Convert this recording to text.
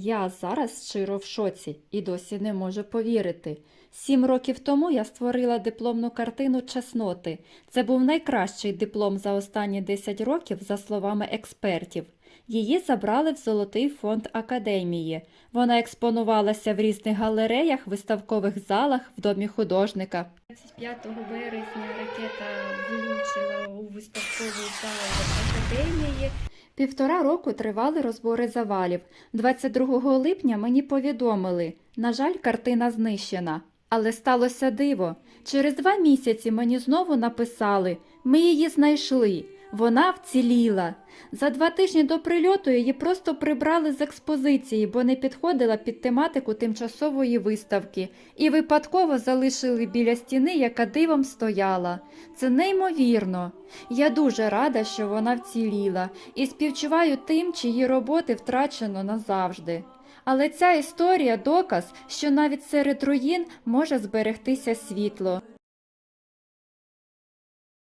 Я зараз щиро в шоці і досі не можу повірити. Сім років тому я створила дипломну картину Чесноти. Це був найкращий диплом за останні 10 років, за словами експертів. Її забрали в Золотий фонд академії. Вона експонувалася в різних галереях, виставкових залах, в домі художника. 25 березня ракета влучила у виставкову залу академії. Півтора року тривали розбори завалів. 22 липня мені повідомили, на жаль, картина знищена. Але сталося диво. Через два місяці мені знову написали: ми її знайшли. Вона вціліла. За два тижні до прильоту її просто прибрали з експозиції, бо не підходила під тематику тимчасової виставки, і випадково залишили біля стіни, яка дивом стояла. Це неймовірно. Я дуже рада, що вона вціліла, і співчуваю тим, чиї роботи втрачено назавжди. Але ця історія доказ, що навіть серед руїн може зберегтися світло.